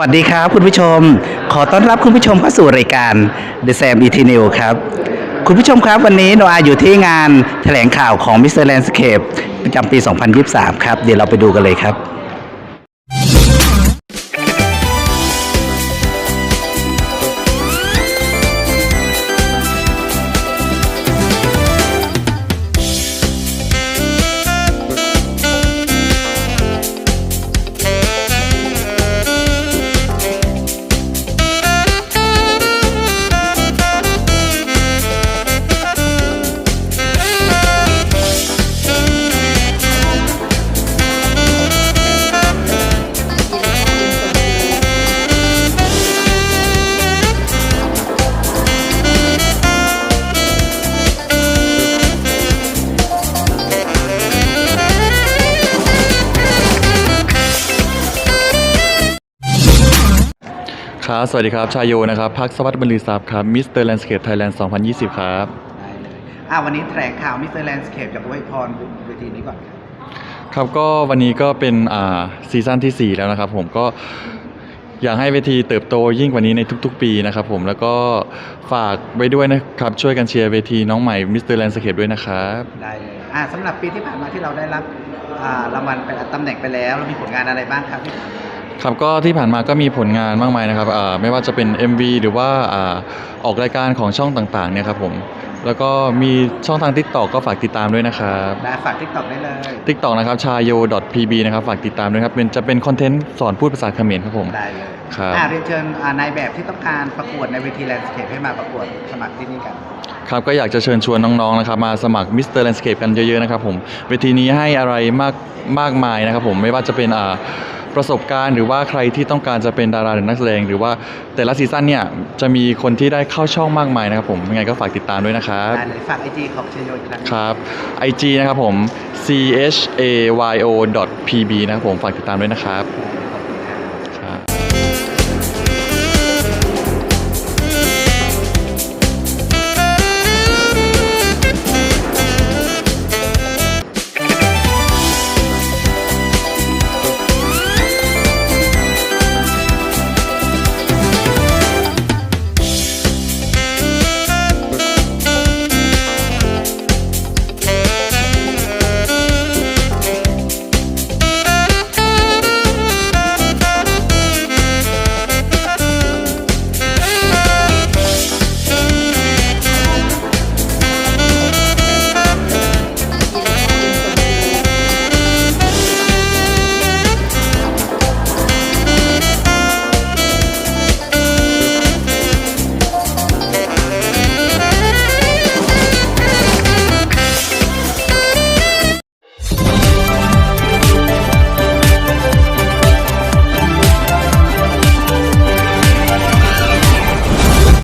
วัสดีครับคุณผู้ชม ขอต้อนรับคุณผู้ชมเข้าสู่รายการ The Sam e t i n e w ครับ คุณผู้ชมครับวันนี้โนอาอยู่ที่งานแถลงข่าวของ Mr. Landscape ประจำปี 2023 ครับ เดี๋ยวเราไปดูกันเลยครับ ครับ สวัสดีครับ ชายโยนะครับพักสวัสดิ์บรรลือทรัพย์ครับมิสเตอร์แลนด์สเคปไทยแลนด์2020 ครับ ได้เลยอ่าวันนี้แถลงข่าว Mr. Landscape จากอวยพรเวทีนี้ก่อนครับ ครับก็วันนี้ก็เป็นอ่าซีซั่นที่ 4 แล้วนะครับผมก็อยากให้เวทีเติบโตยิ่งกว่านี้ในทุกๆ ปีนะครับผมแล้วก็ฝากไว้ด้วยนะครับช่วยกันเชียร์เวทีน้องใหม่มิสเตอร์แลนด์สเคปด้วยนะครับ ได้เลยอ่าสำหรับปีที่ผ่านมาที่เราได้รับอ่ารางวัลไปตำแหน่งไปแล้วเรามีผลงานอะไรบ้างครับที่ผ่านมา ครับก็ที่ผ่านมาก็มีผลงานมากมายนะครับอ่าไม่ว่าจะเป็น MV หรือว่าอาออกรายการของช่องต่างๆเนี่ยครับผมแล้วก็มีช่องทาง TikTok ก็ฝากติดตามด้วยนะครับได้ฝาก TikTok ได้เลย TikTok นะครับชาโย .pb นะครับฝากติดตามด้วยครับเป็นจะเป็นคอนเทนต์สอนพูดภาษาเขมรครับผม ได้เลยครับอ่าเรียนเชิญอ่านายแบบที่ต้องการประกวดในเวทีแลนด์สเคปให้มาประกวดสมัครที่นี่กัน ครับก็อยากจะเชิญชวนน้องๆนะครับมาสมัคร Mr. Landscape กันเยอะๆนะครับผมเวทีนี้ให้อะไรมากมากมายนะครับผมไม่ว่าจะเป็นอ่า ประสบการณ์ หรือว่าใครที่ต้องการจะเป็นดาราหรือนักแสดง หรือว่าแต่ละซีซั่นเนี่ยจะมีคนที่ได้เข้าช่องมากมายนะครับผมยังไงก็ฝากติดตามด้วยนะครับได้เลยฝากไอจีของเชยโยอีกครั้งครับ IG นะครับผม c h a y o pb นะครับผมฝากติดตามด้วยนะครับได้